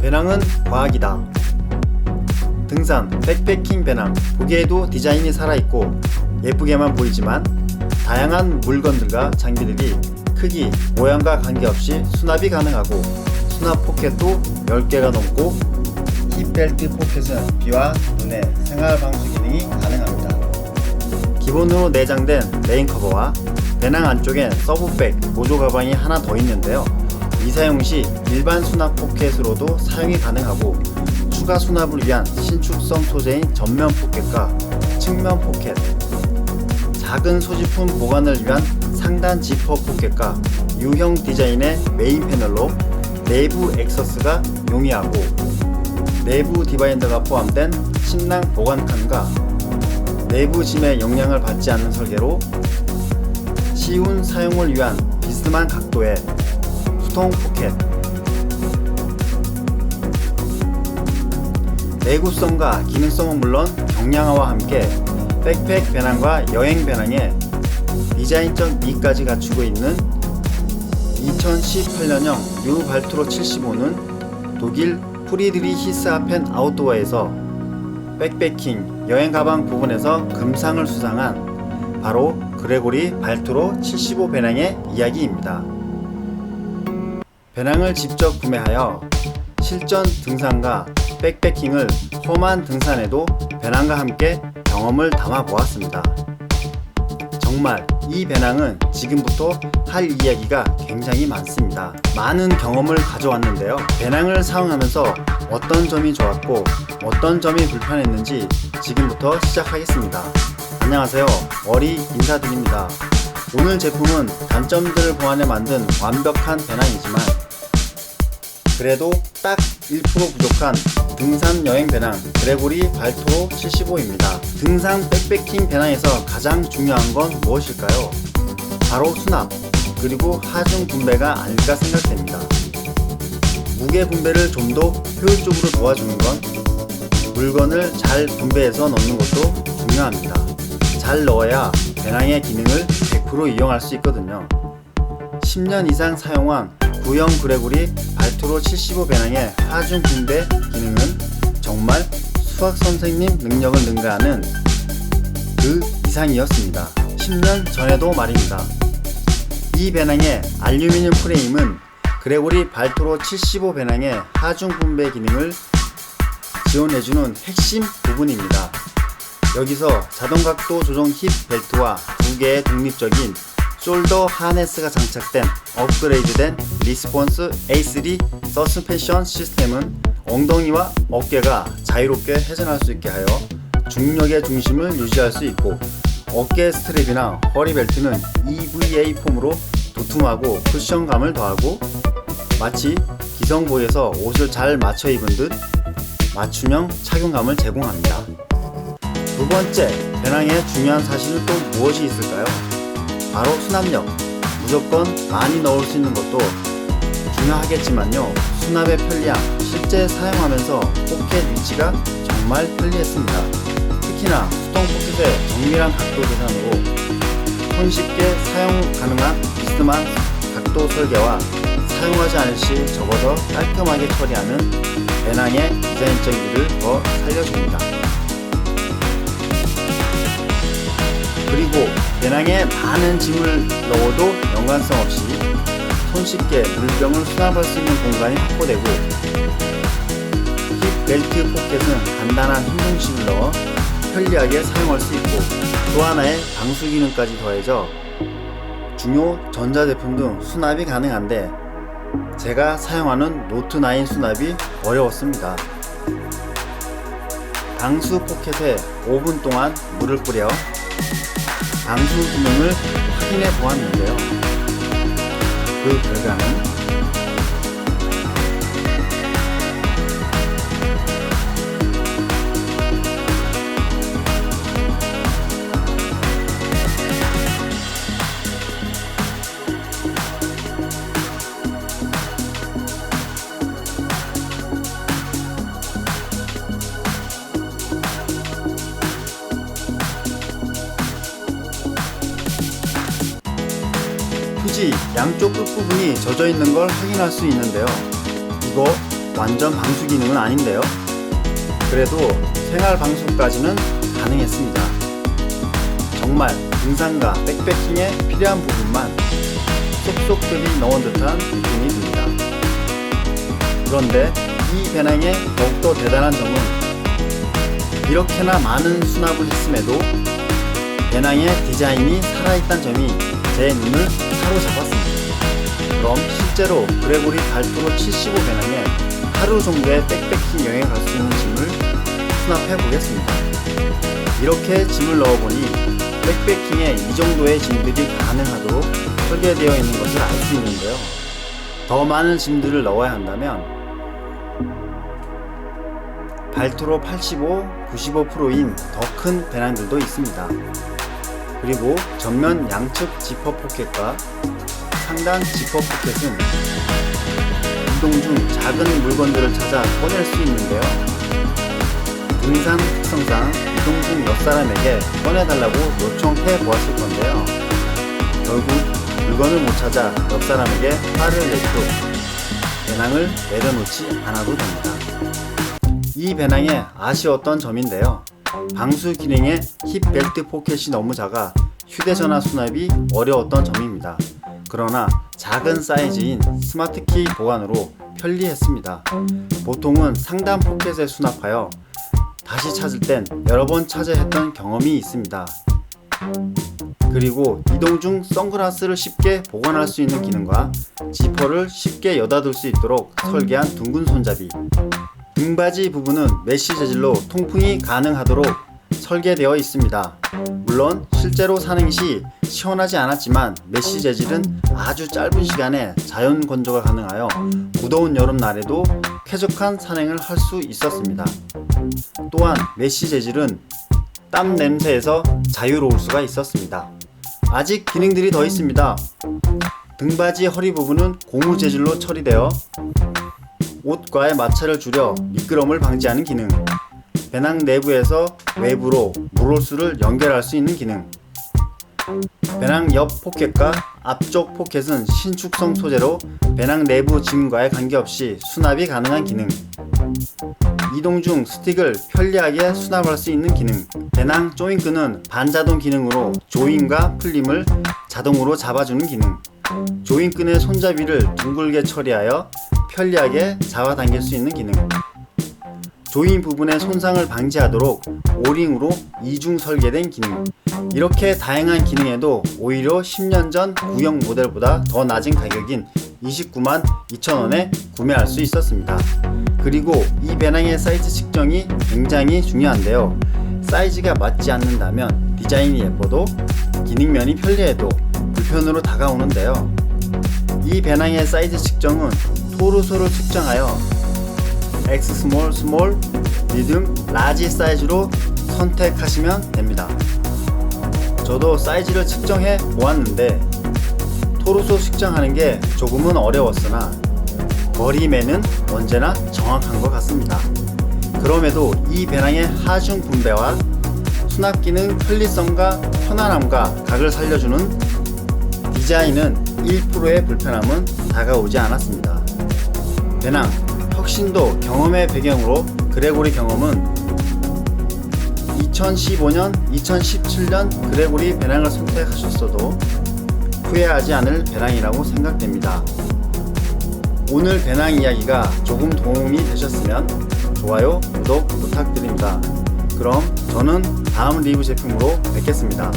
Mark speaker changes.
Speaker 1: 배낭은 과학이다. 등산, 백패킹 배낭. 보기에도 디자인이 살아있고 예쁘게만 보이지만 다양한 물건들과 장비들이 크기, 모양과 관계없이 수납이 가능하고 수납 포켓도 10개가 넘고 힙 벨트 포켓은 비와 눈의 생활 방수 기능이 가능합니다. 기본으로 내장된 메인 커버와 배낭 안쪽엔 서브백 보조 가방이 하나 더 있는데요. 미사용 시 일반 수납 포켓으로도 사용이 가능하고 추가 수납을 위한 신축성 소재인 전면 포켓과 측면 포켓, 작은 소지품 보관을 위한 상단 지퍼 포켓과 U형 디자인의 메인 패널로 내부 액서스가 용이하고 내부 디바인더가 포함된 침낭 보관칸과 내부 짐의 영향을 받지 않는 설계로 쉬운 사용을 위한 비스듬한 각도의 수동 포켓 내구성과 기능성은 물론 경량화와 함께 백팩 배낭과 여행 배낭에 디자인적 미까지 갖추고 있는 2018년형 U 발트로 75는 독일 프리드리 히스하펜 아웃도어에서 백패킹 여행 가방 부분에서 금상을 수상한 바로 그레고리 발트로 75 배낭의 이야기입니다. 배낭을 직접 구매하여 실전 등산과 백패킹을 험한 등산에도 배낭과 함께 경험을 담아 보았습니다. 정말 이 배낭은 지금부터 할 이야기가 굉장히 많습니다. 많은 경험을 가져왔는데요. 배낭을 사용하면서 어떤 점이 좋았고 어떤 점이 불편했는지 지금부터 시작하겠습니다. 안녕하세요. 어리 인사드립니다. 오늘 제품은 단점들을 보완해 만든 완벽한 배낭이지만 그래도 딱 1% 부족한 등산 여행 배낭 그레고리 발토로 75입니다. 등산 백패킹 배낭에서 가장 중요한 건 무엇일까요? 바로 수납 그리고 하중 분배가 아닐까 생각됩니다. 무게 분배를 좀 더 효율적으로 도와주는 건 물건을 잘 분배해서 넣는 것도 중요합니다. 잘 넣어야 배낭의 기능을 100% 이용할 수 있거든요. 10년 이상 사용한 구형 그레고리 발트로 75 배낭의 하중 분배 기능은 정말 수학 선생님 능력을 능가하는 그 이상이었습니다. 10년 전에도 말입니다. 이 배낭의 알루미늄 프레임은 그레고리 발트로 75 배낭의 하중 분배 기능을 지원해주는 핵심 부분입니다. 여기서 자동 각도 조정 힙 벨트와 두 개의 독립적인 숄더 하네스가 장착된 업그레이드된 리스폰스 A3 서스펜션 시스템은 엉덩이와 어깨가 자유롭게 회전할 수 있게 하여 중력의 중심을 유지할 수 있고 어깨 스트랩이나 허리 벨트는 EVA 폼으로 도톰하고 쿠션감을 더하고 마치 기성부에서 옷을 잘 맞춰 입은 듯 맞춤형 착용감을 제공합니다. 두 번째, 배낭의 중요한 사실은 또 무엇이 있을까요? 바로 수납력. 무조건 많이 넣을 수 있는 것도 중요하겠지만요. 수납의 편리함. 실제 사용하면서 포켓 위치가 정말 편리했습니다. 특히나 수동 포켓의 정밀한 각도 계산으로 손쉽게 사용 가능한 비스듬한 각도 설계와 사용하지 않을 시 접어서 깔끔하게 처리하는 배낭의 디자인적인 일을 더 살려줍니다. 그리고 배낭에 많은 짐을 넣어도 연관성 없이 손쉽게 물병을 수납할 수 있는 공간이 확보되고 힙 벨트 포켓은 간단한 흰 중심을 넣어 편리하게 사용할 수 있고 또 하나의 방수 기능까지 더해져 중요 전자제품 등 수납이 가능한데 제가 사용하는 노트9 수납이 어려웠습니다. 방수 포켓에 5분 동안 물을 뿌려 방수 기능을 확인해 보았는데요. 그 결과는 휴지 양쪽 끝부분이 젖어 있는 걸 확인할 수 있는데요. 이거 완전 방수 기능은 아닌데요. 그래도 생활 방수까지는 가능했습니다. 정말 등산과 백패킹에 필요한 부분만 쏙쏙들이 넣은 듯한 느낌이 듭니다. 그런데 이 배낭의 더욱더 대단한 점은 이렇게나 많은 수납을 했음에도 배낭의 디자인이 살아있다는 점이 제 눈을 사로잡았습니다. 그럼 실제로 그레고리 발토로 75 배낭에 하루 정도의 백패킹 여행에 갈수 있는 짐을 수납해 보겠습니다. 이렇게 짐을 넣어보니 백패킹에 이 정도의 짐들이 가능하도록 설계되어 있는 것을 알 수 있는데요. 더 많은 짐들을 넣어야 한다면 발토로 85, 95%인 더 큰 배낭들도 있습니다. 그리고 전면 양측 지퍼 포켓과 상단 지퍼 포켓은 이동 중 작은 물건들을 찾아 꺼낼 수 있는데요. 등산 특성상 이동 중 옆 사람에게 꺼내달라고 요청해 보았을 건데요. 결국 물건을 못 찾아 옆 사람에게 화를 냈고 배낭을 내려놓지 않아도 됩니다. 이 배낭의 아쉬웠던 점인데요. 방수 기능의 힙 벨트 포켓이 너무 작아 휴대전화 수납이 어려웠던 점입니다. 그러나 작은 사이즈인 스마트키 보관으로 편리했습니다. 보통은 상단 포켓에 수납하여 다시 찾을 땐 여러 번 찾아야 했던 경험이 있습니다. 그리고 이동 중 선글라스를 쉽게 보관할 수 있는 기능과 지퍼를 쉽게 여닫을 수 있도록 설계한 둥근 손잡이 등바지 부분은 메쉬 재질로 통풍이 가능하도록 설계되어 있습니다. 물론 실제로 사는 시 시원하지 않았지만 메쉬 재질은 아주 짧은 시간에 자연 건조가 가능하여 무더운 여름날에도 쾌적한 산행을 할 수 있었습니다. 또한 메쉬 재질은 땀 냄새에서 자유로울 수가 있었습니다. 아직 기능들이 더 있습니다. 등바지 허리 부분은 고무 재질로 처리되어 옷과의 마찰을 줄여 미끄럼을 방지하는 기능, 배낭 내부에서 외부로 물호수를 연결할 수 있는 기능, 배낭 옆 포켓과 앞쪽 포켓은 신축성 소재로 배낭 내부 짐과의 관계없이 수납이 가능한 기능, 이동 중 스틱을 편리하게 수납할 수 있는 기능, 배낭 조인끈은 반자동 기능으로 조인과 풀림을 자동으로 잡아주는 기능, 조인끈의 손잡이를 둥글게 처리하여 편리하게 잡아당길 수 있는 기능. 조인 부분의 손상을 방지하도록 오링으로 이중 설계된 기능. 이렇게 다양한 기능에도 오히려 10년 전 구형 모델보다 더 낮은 가격인 29만 2천원에 구매할 수 있었습니다. 그리고 이 배낭의 사이즈 측정이 굉장히 중요한데요. 사이즈가 맞지 않는다면 디자인이 예뻐도 기능면이 편리해도 불편으로 다가오는데요. 이 배낭의 사이즈 측정은 토르소를 측정하여 X 스몰 스몰 미듬 라지 사이즈로 선택하시면 됩니다. 저도 사이즈를 측정해 보았는데 토르소 측정하는 게 조금은 어려웠으나 머리매는 언제나 정확한 것 같습니다. 그럼에도 이 배낭의 하중 분배와 수납 기능 편리성과 편안함과 각을 살려주는 디자인은 1%의 불편함은 다가오지 않았습니다. 배낭 혁신도 경험의 배경으로 그레고리 경험은 2015년, 2017년 그레고리 배낭을 선택하셨어도 후회하지 않을 배낭이라고 생각됩니다. 오늘 배낭 이야기가 조금 도움이 되셨으면 좋아요, 구독 부탁드립니다. 그럼 저는 다음 리뷰 제품으로 뵙겠습니다.